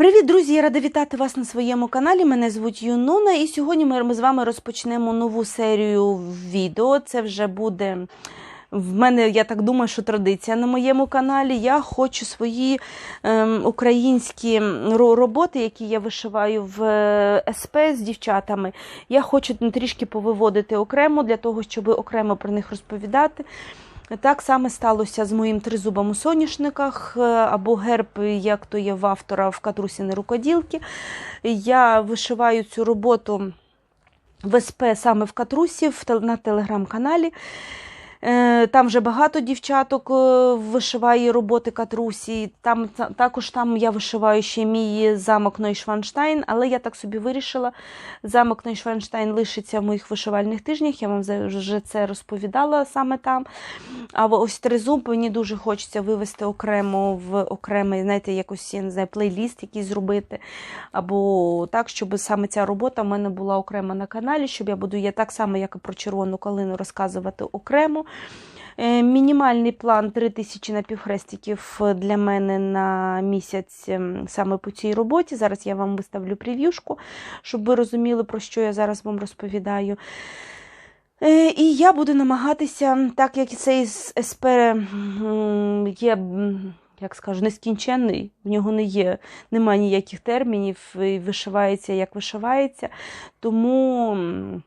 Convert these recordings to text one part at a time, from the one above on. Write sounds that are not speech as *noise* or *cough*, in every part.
Привіт, друзі! Я рада вітати вас на своєму каналі. Мене звуть Юнуна, і сьогодні ми, з вами розпочнемо нову серію відео. Це вже буде в мене, я так думаю, що традиція на моєму каналі. Я хочу свої ем, українські роботи, які я вишиваю в е, СП з дівчатами. Я хочу трішки повиводити окремо для того, щоб окремо про них розповідати. Так саме сталося з моїм тризубом у соняшниках е, або герб, як то є в автора в катрусіни рукоділки. Я вишиваю цю роботу в СП саме в катрусі в на телеграм-каналі. Е, Там вже багато дівчаток е, вишиває роботи катрусі. Там також там я вишиваю ще мій замок Нойшванштайн, але я так собі вирішила. Замок Нойшванштайн лишиться в моїх вишивальних тижнях. Я вам вже це розповідала саме там. А ось тризуб мені дуже хочеться вивести окремо в окремий, знаєте, якось я не знаю, плейліст якийсь зробити. Або так, щоб саме ця робота в мене була окремо на каналі, щоб я буду я так само, як і про червону калину, розказувати окремо. Е, Мінімальний план 3000 напівхрестиків для мене на місяць ем, саме по цій роботі. Зараз я вам виставлю прев'юшку, щоб ви розуміли, про що я зараз вам розповідаю. Е, І я буду намагатися, так як цей СП є, як скажу, нескінченний, в нього не є, немає ніяких термінів, вишивається, як вишивається. Тому.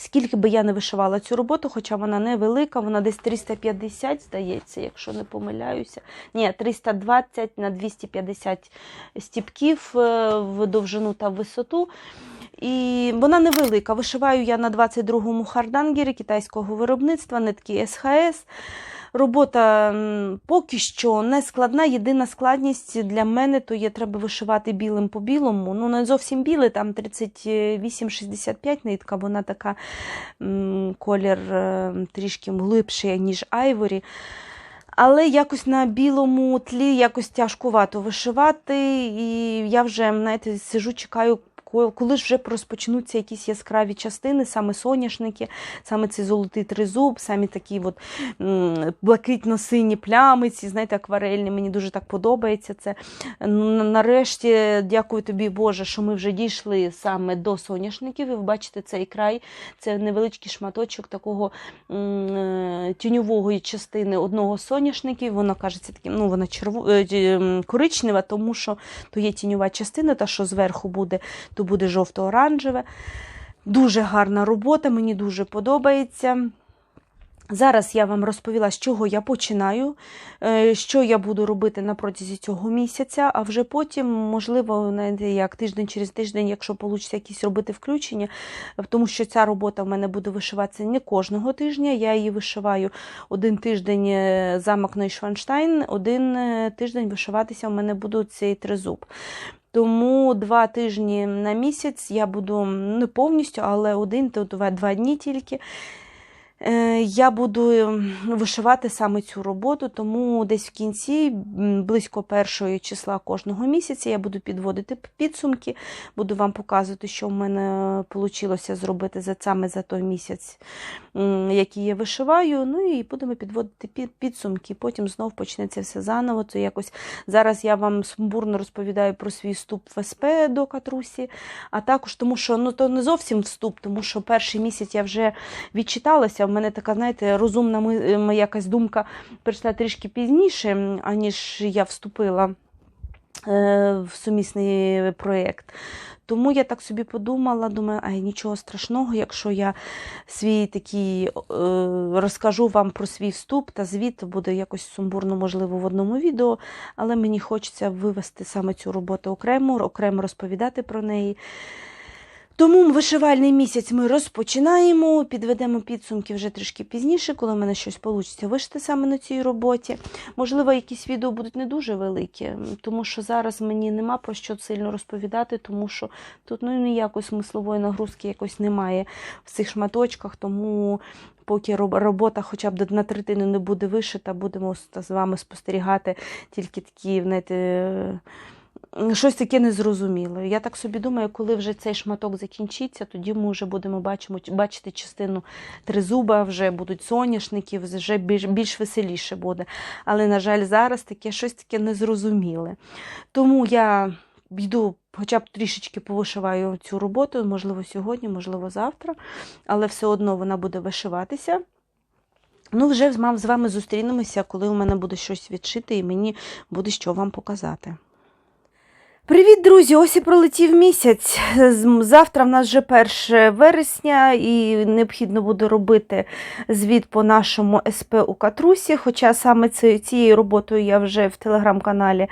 Скільки би я не вишивала цю роботу, хоча вона невелика, вона десь 350, здається, якщо не помиляюся. Ні, 320 на 250 стіпків е, в довжину та в висоту. І вона невелика. Вишиваю я на 22-му хардангері китайського виробництва, нитки СХС. Робота поки що не складна. Єдина складність для мене то є треба вишивати білим по білому. Ну, не зовсім біле, там 38-65 нитка, вона така колір е, трішки глибший, ніж айворі. Але якось на білому тлі якось тяжкувато вишивати. І я вже, знаєте, сижу, чекаю, коли ж вже розпочнуться якісь яскраві частини, саме соняшники, саме цей золотий тризуб, самі такі от блакитно-сині плями, ці, знаєте, акварельні. Мені дуже так подобається це. Нарешті, дякую тобі, Боже, що ми вже дійшли саме до соняшників. І ви бачите цей край, це невеличкий шматочок такого е, тіньової частини одного соняшників. Воно кажеться таким, ну вона черво... е, коричнева, тому що то є тіньова частина, та що зверху буде, то буде жовто-оранжеве. Дуже гарна робота, мені дуже подобається. Зараз я вам розповіла, з чого я починаю, е, що я буду робити на протязі цього місяця, а вже потім, можливо, як тиждень через тиждень, якщо вийде якісь робити включення, тому що ця робота в мене буде вишиватися не кожного тижня. Я її вишиваю один тиждень е, замок Нойшванштайн, один е, тиждень вишиватися в мене буде цей тризуб. Тому два тижні на місяць я буду не повністю, але один то два, два дні тільки. Е, Я буду ем, вишивати саме цю роботу, тому десь в кінці, близько першого числа кожного місяця, я буду підводити підсумки, буду вам показувати, що в мене вийшло зробити за саме за той місяць, який я вишиваю. Ну і будемо підводити підсумки. Потім знов почнеться все заново. То якось зараз я вам сумбурно розповідаю про свій вступ в СП до Катрусі, а також тому, що ну то не зовсім вступ, тому що перший місяць я вже відчиталася. В мене така, знаєте, розумна ми- м, якась думка прийшла трішки пізніше, аніж я вступила е, в сумісний проєкт. Тому я так собі подумала, думаю, ай, нічого страшного, якщо я свій такий е, розкажу вам про свій вступ та звіт, буде якось сумбурно, можливо, в одному відео, але мені хочеться вивести саме цю роботу окремо, окремо розповідати про неї. Тому вишивальний місяць ми розпочинаємо, підведемо підсумки вже трішки пізніше, коли в мене щось вийде вишити саме на цій роботі. Можливо, якісь відео будуть не дуже великі, тому що зараз мені нема про що сильно розповідати, тому що тут ну, ніякої смислової нагрузки якось немає в цих шматочках, тому. Поки робота хоча б на третину не буде вишита, будемо з вами спостерігати тільки такі, знаєте, щось таке незрозуміле. Я так собі думаю, коли вже цей шматок закінчиться, тоді ми вже будемо бачимо, бачити частину тризуба, вже будуть соняшники, вже більш, більш веселіше буде. Але, на жаль, зараз таке щось таке незрозуміле. Тому я йду, хоча б трішечки повишиваю цю роботу, можливо, сьогодні, можливо, завтра, але все одно вона буде вишиватися. Ну, вже з вами зустрінемося, коли у мене буде щось відшити, і мені буде що вам показати. Привіт, друзі! Ось і пролетів місяць. Завтра в нас вже 1 вересня, і необхідно буде робити звіт по нашому СП у Катрусі. Хоча саме цією роботою я вже в телеграм-каналі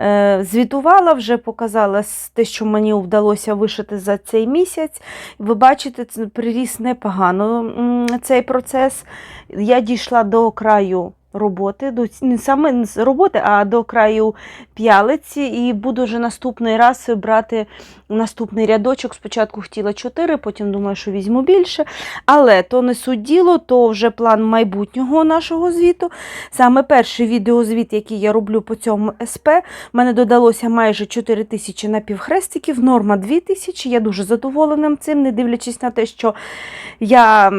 е, звітувала, вже показала те, що мені вдалося вишити за цей місяць. Ви бачите, це приріс непогано цей процес. Я дійшла до краю роботи, до не саме з роботи, а до краю п'ялиці, і буду вже наступний раз брати наступний рядочок. Спочатку хотіла 4, потім думаю, що візьму більше. Але то не суть діло, то вже план майбутнього нашого звіту. Саме перший відеозвіт, який я роблю по цьому СП, в мене додалося майже 4 тисячі напівхрестиків, норма 2 тисячі. Я дуже задоволена цим, не дивлячись на те, що я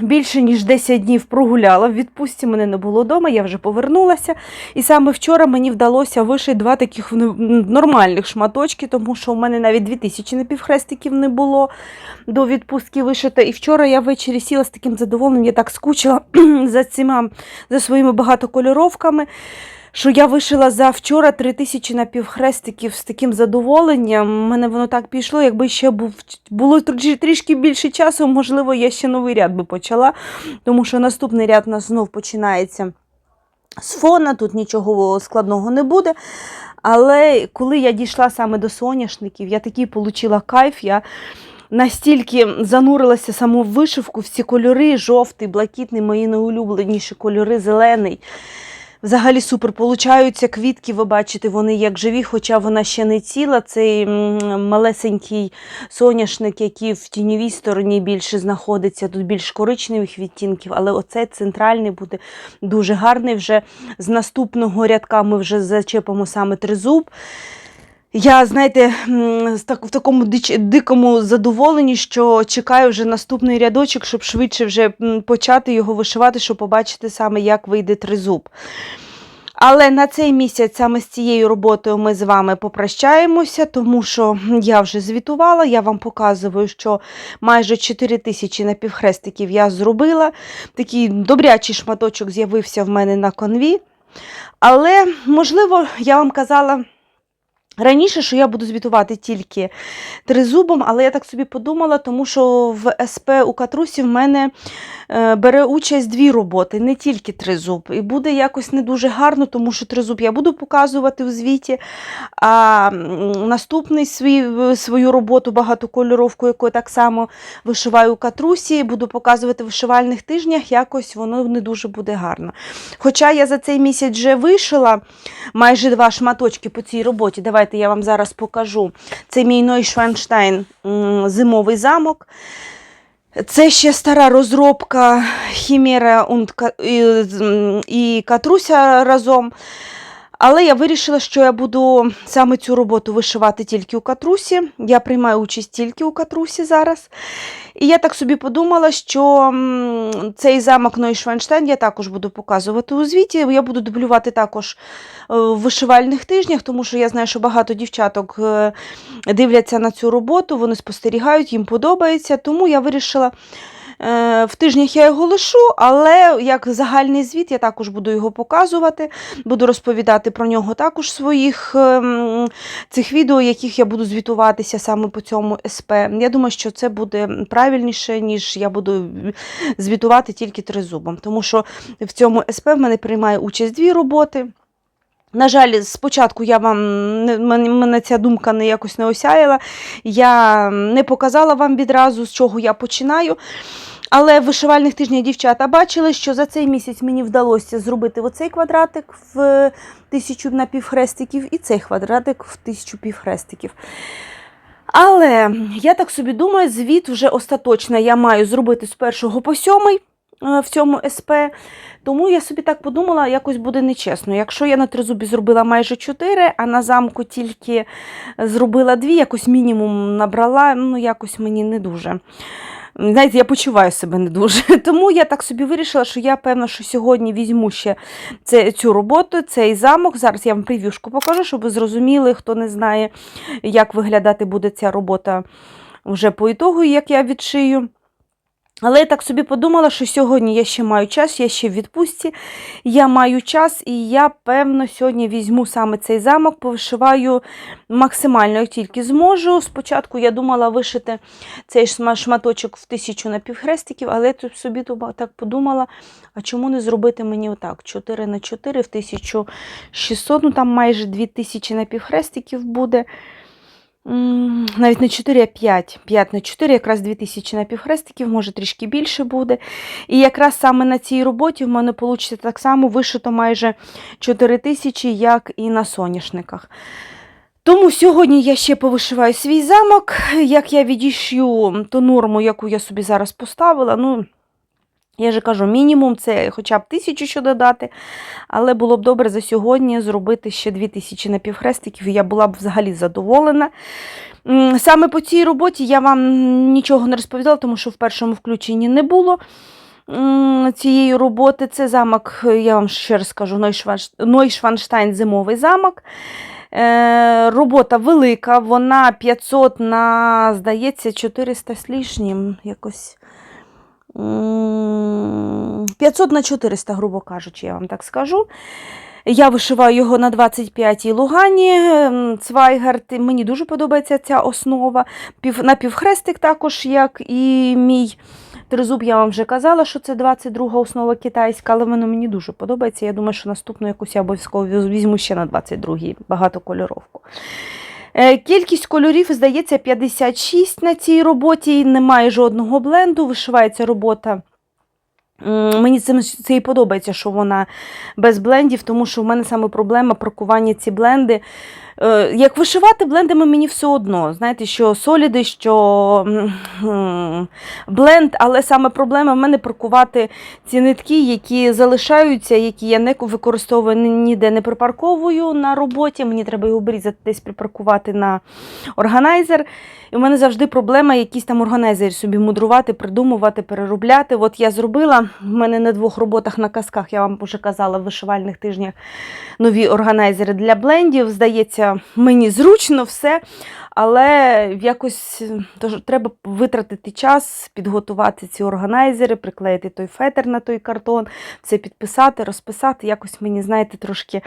більше ніж 10 днів прогуляла в відпустці, мене не було вдома, я вже повернулася. І саме вчора мені вдалося вишити два таких нормальних шматочки, тому що у мене навіть 2000 напівхрестиків не було до відпустки вишити. І вчора я ввечері сіла з таким задоволенням, я так скучила *clears throat* за цими за своїми багатокольоровками. Що я вишила за вчора 3000 напівхрестиків з таким задоволенням. Мене воно так пішло. Якби ще був було трішки- більше часу, можливо, я ще новий ряд би почала, тому що наступний ряд у нас знов починається з фона, тут нічого складного не буде. Але коли я дійшла саме до соняшників, я такий отримала кайф. Я настільки занурилася саму вишивку, в ці кольори, жовтий, блакитний, мої найулюбленіші кольори, зелений. Взагалі супер получаються квітки, ви бачите, вони як живі, хоча вона ще не ціла. Цей малесенький соняшник, який в тіньовій стороні більше знаходиться, тут більш коричневих відтінків, але оцей центральний буде дуже гарний. Вже з наступного рядка ми вже зачепимо саме тризуб. Я, знаєте, в такому дикому задоволенні, що чекаю вже наступний рядочок, щоб швидше вже почати його вишивати, щоб побачити саме, як вийде тризуб. Але на цей місяць саме з цією роботою ми з вами попрощаємося, тому що я вже звітувала, я вам показую, що майже 4 тисячі напівхрестиків я зробила. Такий добрячий шматочок з'явився в мене на конві. Але, можливо, я вам казала. Раніше, що я буду звітувати тільки тризубом, але я так собі подумала, тому що в СП у Катрусі в мене е, бере участь дві роботи, не тільки тризуб. І буде якось не дуже гарно, тому що тризуб я буду показувати у звіті, а наступний свій, свою роботу багатокольоровку, яку я так само вишиваю у Катрусі, буду показувати в вишивальних тижнях, якось воно не дуже буде гарно. Хоча я за цей місяць вже вишила майже два шматочки по цій роботі. Давайте я вам зараз покажу. Це мій Ной Шванштайн зимовий замок. Це ще стара розробка Хімера і Катруся разом. Але я вирішила, що я буду саме цю роботу вишивати тільки у катрусі. Я приймаю участь тільки у катрусі зараз. І я так собі подумала, що цей замок Нойшвенштайн я також буду показувати у звіті. Я буду дублювати також е, в вишивальних тижнях, тому що я знаю, що багато дівчаток е, дивляться на цю роботу, вони спостерігають, їм подобається. Тому я вирішила. Е, В тижнях я його лишу, але як загальний звіт я також буду його показувати, буду розповідати про нього також своїх ем, цих відео, яких я буду звітуватися саме по цьому СП. Я думаю, що це буде правильніше, ніж я буду звітувати тільки тризубом, тому що в цьому СП в мене приймає участь дві роботи. На жаль, спочатку я вам мене ця думка не якось не осяяла. Я не показала вам відразу, з чого я починаю. Але в вишивальних тижнях дівчата бачили, що за цей місяць мені вдалося зробити оцей квадратик в тисячу напівхрестиків і цей квадратик в тисячу півхрестиків. Але я так собі думаю, звіт вже остаточно я маю зробити з першого по сьомий. е, в цьому СП. Тому я собі так подумала, якось буде нечесно. Якщо я на тризубі зробила майже 4, а на замку тільки зробила 2, якось мінімум набрала, ну якось мені не дуже. Знаєте, я почуваю себе не дуже. *laughs* Тому я так собі вирішила, що я певно, що сьогодні візьму ще це, цю роботу, цей замок. Зараз я вам прев'юшку покажу, щоб ви зрозуміли, хто не знає, як виглядати буде ця робота вже по ітогу, як я відшию. Але я так собі подумала, що сьогодні я ще маю час, я ще в відпустці, я маю час, і я, певно, сьогодні візьму саме цей замок, повишиваю максимально, як тільки зможу. Спочатку я думала вишити цей шматочок в тисячу напівхрестиків, але я тут собі так подумала, а чому не зробити мені отак? 4 на 4 в 1600, ну там майже 2000 напівхрестиків буде. Навіть не 4, а 5. 5 на 4, якраз 2000 напівхрестиків, може трішки більше буде. І якраз саме на цій роботі в мене вийде так само вишито майже 4000, як і на соняшниках. Тому сьогодні я ще повишиваю свій замок. Як я відійшю ту норму, яку я собі зараз поставила, ну, я же кажу, мінімум це хоча б тисячу що додати, але було б добре за сьогодні зробити ще 2000 напівхрестиків, і я була б взагалі задоволена. Саме по цій роботі я вам нічого не розповідала, тому що в першому включенні не було цієї роботи. Це замок, я вам ще раз Нойшванш- Нойшванштайн зимовий замок. Е, робота велика, вона 500 на, здається, 400 з лишнім, якось. М, 500 на 400, грубо кажучи, я вам так скажу. Я вишиваю його на 25-й Лугані, ем, Цвайгард. Мені дуже подобається ця основа. На півхрестик також, як і мій тризуб, я вам вже казала, що це 22 основа китайська, але воно мені дуже подобається. Я думаю, що наступну якусь я обов'язково візьму ще на 22-й багатокольоровку. Е, Кількість кольорів, здається, 56 на цій роботі. Немає жодного бленду. Вишивається робота. Мені це, це і подобається, що вона без блендів, тому що в мене саме проблема прокування ці бленди. Е, Як вишивати блендами мені все одно. Знаєте, що соліди, що бленд, але саме проблема в мене прокувати ці нитки, які залишаються, які я не використовую ніде не припарковую на роботі. Мені треба його обрізати, десь припаркувати на органайзер. І в мене завжди проблема якісь там органайзери собі мудрувати, придумувати, переробляти. От я зробила в мене на двох роботах на казках, я вам вже казала, в вишивальних тижнях нові органайзери для блендів. Здається, мені зручно все, але якось е, тож, треба витратити час, підготувати ці органайзери, приклеїти той фетер на той картон, все підписати, розписати. Якось мені, знаєте, трошки.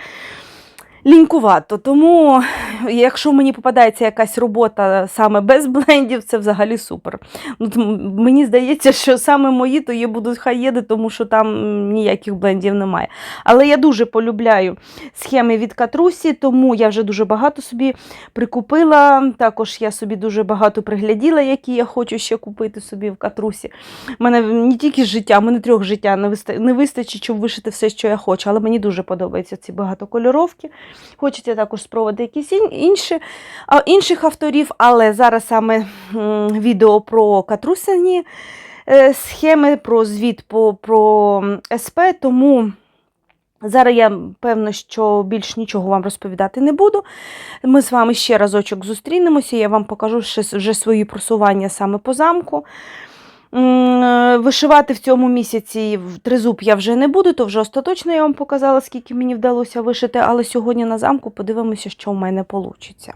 Лінькувато, тому якщо мені попадається якась робота саме без блендів, це взагалі супер. Ну, мені здається, що саме мої то є будуть хаєди, тому що там ніяких блендів немає. Але я дуже полюбляю схеми від Катрусі, тому я вже дуже багато собі прикупила. Також я собі дуже багато пригляділа, які я хочу ще купити собі в Катрусі. У мене не тільки життя, мене трьох життя не вистачить, щоб вишити все, що я хочу, але мені дуже подобаються ці багатокольоровки. Хочеться також спробувати якісь інші, інших авторів, але зараз саме відео про катрусяні е, схеми, про звіт по, про СП, тому. Зараз я певно, що більш нічого вам розповідати не буду. Ми з вами ще разочок зустрінемося. Я вам покажу вже свої просування саме по замку. Е, Вишивати в цьому місяці тризуб я вже не буду, то вже остаточно я вам показала, скільки мені вдалося вишити, але сьогодні на замку подивимося, що в мене вийде.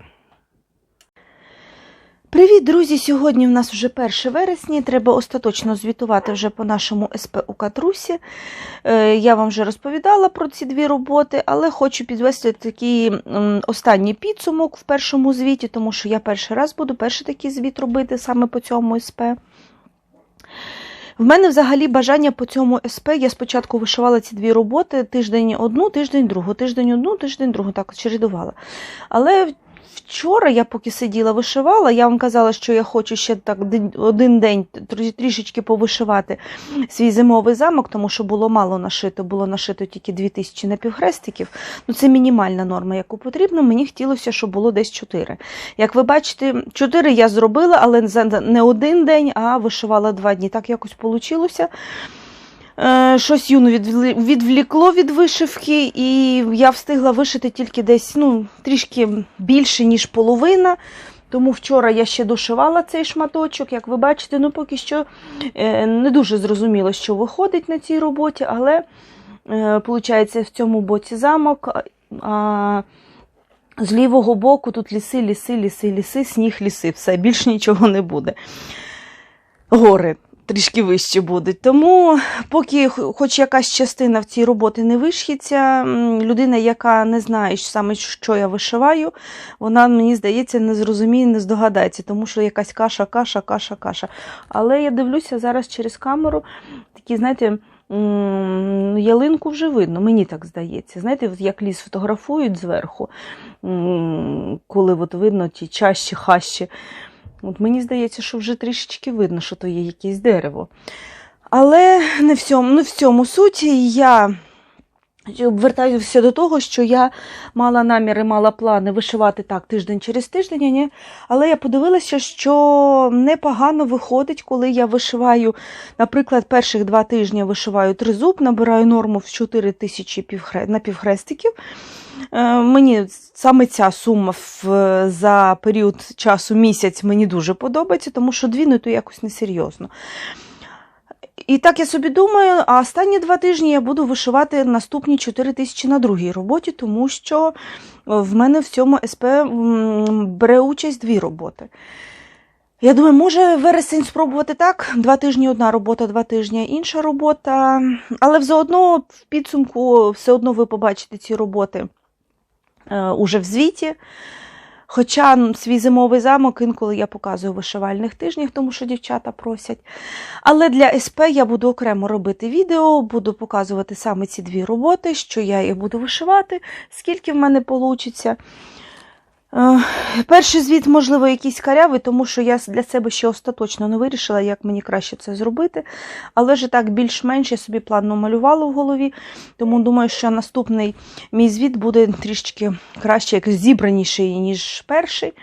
Привіт, друзі! Сьогодні в нас вже 1 вересня. Треба остаточно звітувати вже по нашому СП у Катрусі. Е, Я вам вже розповідала про ці дві роботи, але хочу підвести такий останній підсумок в першому звіті, тому що я перший раз буду перший такий звіт робити саме по цьому СП. В мене взагалі бажання по цьому СП. Я спочатку вишивала ці дві роботи: тиждень одну, тиждень другу, тиждень одну, тиждень другу, так чередувала. Але вчора я поки сиділа, вишивала, я вам казала, що я хочу ще так один день трішечки повишивати свій зимовий замок, тому що було мало нашито, було нашито тільки 2000 напівхрестиків. Ну, це мінімальна норма, яку потрібно. Мені хотілося, щоб було десь 4. Як ви бачите, 4 я зробила, але не один день, а вишивала два дні. Так якось вийшло. Е, Щось юну відвлі- відвлікло від вишивки, і я встигла вишити тільки десь ну, трішки більше, ніж половина. Тому вчора я ще дошивала цей шматочок. Як ви бачите, ну поки що е, не дуже зрозуміло, що виходить на цій роботі, але виходить, в цьому боці замок. А з лівого боку тут ліси, ліси, ліси, ліси, сніг, ліси. Все, більш нічого не буде. Гори трішки вище будуть. Тому, поки хоч якась частина в цій роботі не виш'ється, людина, яка не знає що саме, що я вишиваю, вона, мені здається, не зрозуміє, не здогадається, тому що якась каша, каша, каша, каша. Але я дивлюся зараз через камеру, такі, знаєте, ялинку вже видно, мені так здається. Знаєте, як ліс фотографують зверху, коли от видно ті чащі, хащі. От мені здається, що вже трішечки видно, що то є якесь дерево. Але не в цьому, не в суті. Я вертаюся до того, що я мала наміри, мала плани вишивати так тиждень через тиждень, ні? але я подивилася, що непогано виходить, коли я вишиваю, наприклад, перших два тижні вишиваю тризуб, набираю норму в 4 тисячі півхре... напівхрестиків. Е, Мені саме ця сума за період часу місяць мені дуже подобається, тому що дві ну, то якось несерйозно. І так я собі думаю, а останні два тижні я буду вишивати наступні 4 тисячі на другій роботі, тому що в мене в цьому СП бере участь дві роботи. Я думаю, може вересень спробувати так. Два тижні одна робота, два тижні інша робота. Але все одно в підсумку все одно ви побачите ці роботи е, уже в звіті. Хоча свій зимовий замок інколи я показую в вишивальних тижнях, тому що дівчата просять. Але для СП я буду окремо робити відео, буду показувати саме ці дві роботи, що я їх буду вишивати, скільки в мене вийде. Перший звіт, можливо, якийсь карявий, тому що я для себе ще остаточно не вирішила, як мені краще це зробити. Але ж так більш-менш я собі план намалювала в голові, тому думаю, що наступний мій звіт буде трішки краще, як зібраніший, ніж перший.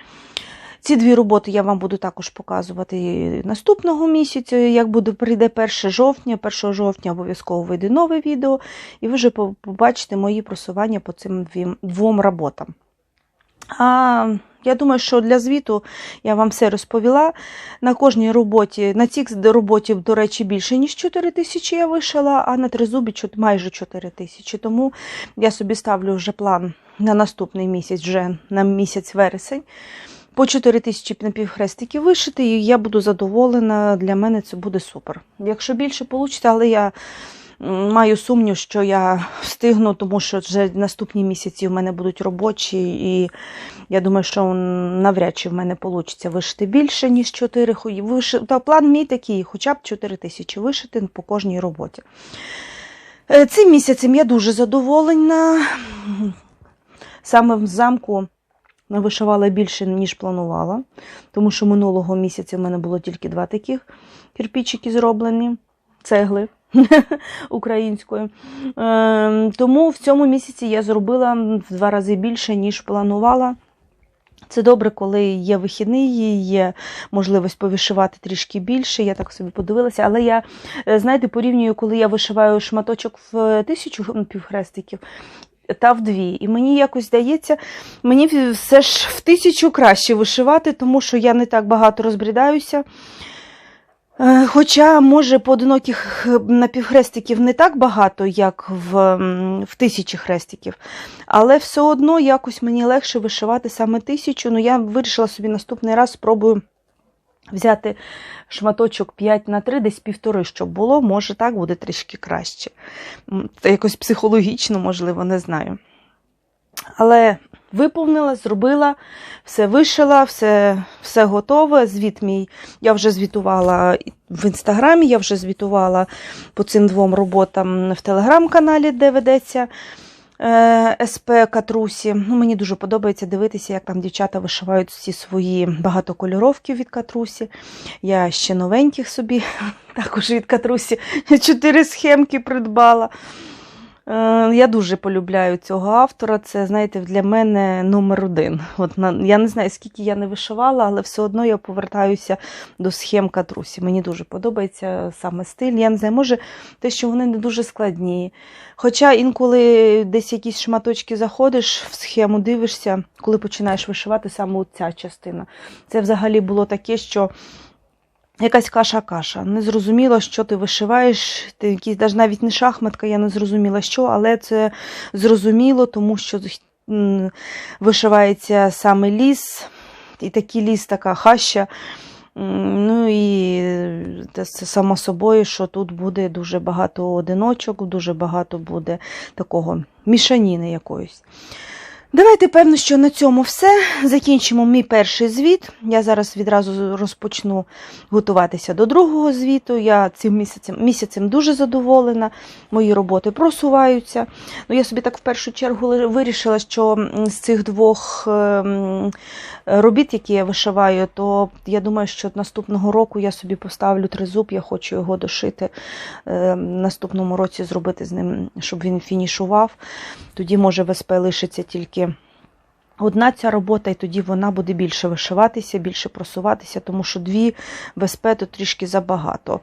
Ці дві роботи я вам буду також показувати наступного місяця. Як буде прийде 1 жовтня, 1 жовтня обов'язково вийде нове відео, і ви вже побачите мої просування по цим двом роботам. А я думаю, що для звіту я вам все розповіла. На кожній роботі, на цій роботі, до речі, більше, ніж 4 тисячі я вишила, а на тризубі майже 4 тисячі. Тому я собі ставлю вже план на наступний місяць, вже на місяць вересень. По 4 тисячі напівхрестиків вишити, і я буду задоволена. Для мене це буде супер. Якщо більше вийде, але я маю сумнів, що я встигну, тому що вже наступні місяці в мене будуть робочі, і я думаю, що навряд чи в мене вийде вишити більше, ніж 4. Хо- Виши... Та план мій такий, хоча б 4 тисячі вишити по кожній роботі. Е, Цим місяцем я дуже задоволена. Саме в замку вишивала більше, ніж планувала, тому що минулого місяця в мене було тільки два таких кирпичики зроблені, цегли *laughs* українською. Ем, Тому в цьому місяці я зробила в два рази більше, ніж планувала. Це добре, коли є вихідний, є можливість повишивати трішки більше. Я так собі подивилася. Але я, е, знаєте, порівнюю, коли я вишиваю шматочок в тисячу півхрестиків та в дві. І мені якось здається, мені все ж в тисячу краще вишивати, тому що я не так багато розбрідаюся. Е, Хоча, може, поодиноких е, напівхрестиків не так багато, як в, в тисячі хрестиків, але все одно якось мені легше вишивати саме тисячу. Ну, я вирішила собі наступний раз спробую взяти шматочок 5 на 3, десь півтори, щоб було, може так буде трішки краще. Це якось психологічно, можливо, не знаю. Але виповнила, зробила, все вишила, все, все готове. Звіт мій я вже звітувала в інстаграмі, я вже звітувала по цим двом роботам в телеграм-каналі, де ведеться е, СП Катрусі. Ну, мені дуже подобається дивитися, як там дівчата вишивають всі свої багатокольоровки від Катрусі. Я ще новеньких собі *laughs* також від Катрусі чотири схемки придбала. Е, Я дуже полюбляю цього автора. Це, знаєте, для мене номер один. От на, я не знаю, скільки я не вишивала, але все одно я повертаюся до схем катрусі. Мені дуже подобається саме стиль. Я не знаю, може те, що вони не дуже складні. Хоча інколи десь якісь шматочки заходиш в схему, дивишся, коли починаєш вишивати саме ця частина. Це взагалі було таке, що. Якась каша-каша. Не зрозуміло, що ти вишиваєш. Ти якийсь навіть не шахматка, я не зрозуміла що, але це зрозуміло, тому що вишивається саме ліс, і такий ліс, така хаща. Ну і це само собою, що тут буде дуже багато одиночок, дуже багато буде такого мішаніни якоїсь. Давайте, певно, що на цьому все. Закінчимо мій перший звіт. Я зараз відразу розпочну готуватися до другого звіту. Я цим місяцем, місяцем дуже задоволена. Мої роботи просуваються. Ну, я собі так в першу чергу вирішила, що з цих двох ем, робіт, які я вишиваю, то я думаю, що наступного року я собі поставлю тризуб, я хочу його дошити е, наступному році зробити з ним, щоб він фінішував. Тоді, може, в СП лишиться тільки одна ця робота, і тоді вона буде більше вишиватися, більше просуватися, тому що дві СП то трішки забагато.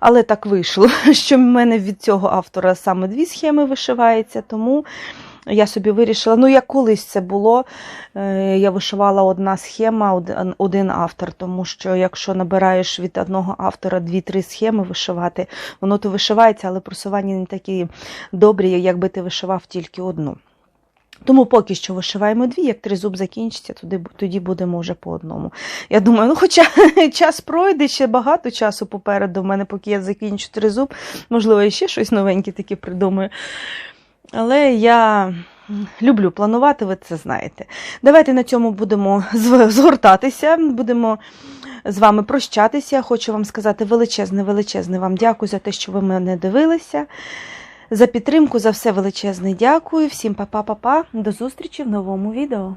Але так вийшло, *laughs* що в мене від цього автора саме дві схеми вишивається, тому. Я собі вирішила, ну як колись це було, е, я вишивала одна схема, один автор, тому що якщо набираєш від одного автора дві-три схеми вишивати, воно то вишивається, але просування не такі добрі, якби ти вишивав тільки одну. Тому поки що вишиваємо дві, як тризуб закінчиться, тоді, тоді будемо вже по одному. Я думаю, ну хоча *laughs* час пройде, ще багато часу попереду в мене, поки я закінчу тризуб, можливо, я ще щось новеньке таке придумаю. Але я люблю планувати, ви це знаєте. Давайте на цьому будемо згортатися, будемо з вами прощатися. Хочу вам сказати величезне, величезне вам дякую за те, що ви мене дивилися. За підтримку, за все величезне дякую. Всім па-па-па-па. До зустрічі в новому відео.